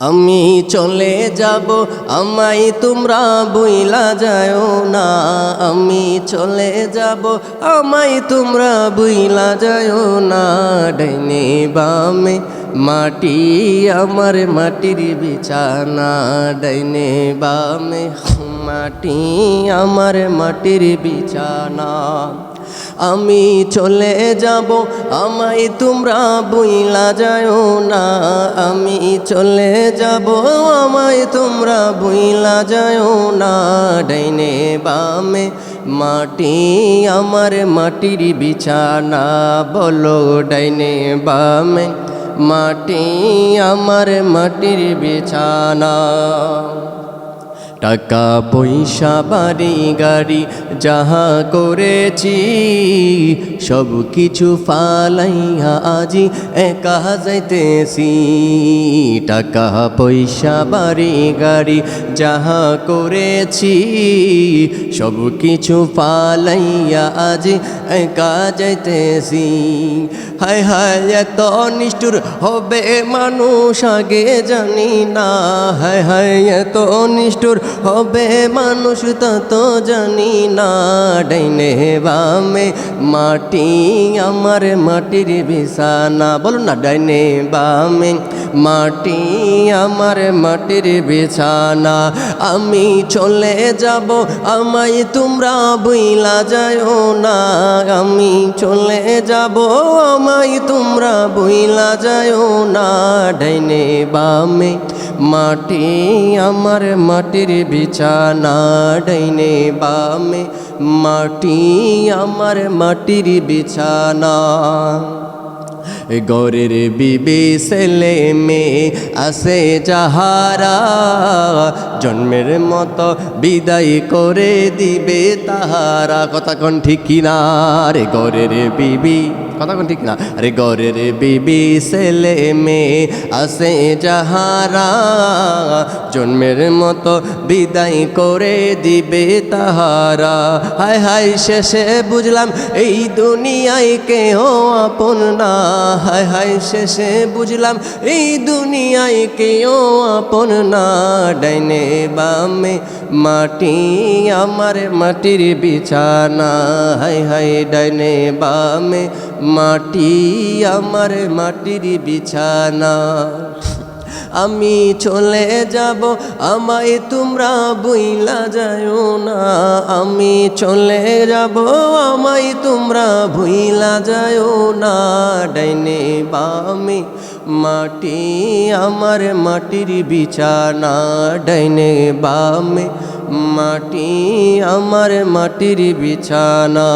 আমি চলে যাব আমাই তোমরা বইলা যাও না। আমি চলে যাব আমাই তোমরা বইলা যাও না। ডাইনে বামে মাটি, আমার মাটির বিছানা। ডাইনে বামে মাটি, আমার মাটির বিছানা। আমি চলে যাব, আমায় তোমরা বইলা যাও না। আমি চলে যাব, আমায় তোমরা বইলা যাও না। ডাইনে বামে মাটি, আমার মাটির বিছানা। বলো ডাইনে বামে মাটি, আমার মাটির বিছানা। টাকা পয়সা, বাড়ি, গাড়ি, যাহা করেছি সব কিছু ফালাইয়া আজি একা যাইতেছি। টাকা, পয়সা, বাড়ি, গাড়ি, যাহা করেছি সব কিছু ফালাইয়া আজি একা যাইতেছি। হায় হায়, এত নিষ্ঠুর হবে মানুষ আগে জানি না। হায় হায়, এত নিষ্ঠুর হবে মানুষ তত জানি না। ডাইনে বামে মাটি, আমার মাটির বিছানা। বলো না, ডাইনে বামে মাটি, আমার মাটির বিছানা। আমি চলে যাব, আমায় তোমরা বইলা যাও না। আমি চলে যাব, আমায় তোমরা বইলা যাও না। ডাইনে বামে মাটি আমার মাটির বিছানা ডাইনে বামে। মাটি আমার মাটির বিছানা। গরের বিবি ছেলে মেয়ে আসে যাহারা, জন্মের মতো বিদায় করে দিবে তাহারা। কথা কোন কিনা রে গরের বিবি? কথা ঠিক না। আরে গরের বিবি ছেলে মেয়ে আসে যাহারা, জন্মের মতো বিদায় করে দিবে তাহারা। হায় হায় শেষে বুঝলাম এই দুনিয়ায় কেহ আপন না। হায় হায় শেষে বুঝলাম এই দুনিয়ায় কেউ আপন না। ডাইনে বামে মাটি, আমার মাটির বিছানা। হায় হায় ডাইনে বামে মাটি, আমার মাটির বিছানা। আমি চলে যাব, আমায় তোমরা বইলা যাও না। আমি চলে যাব, আমায় তোমরা ভুইলা যাও না। ডাইনে বামে মাটি, আমার মাটির বিছানা। ডাইনে বামে মাটি, আমার মাটির বিছানা।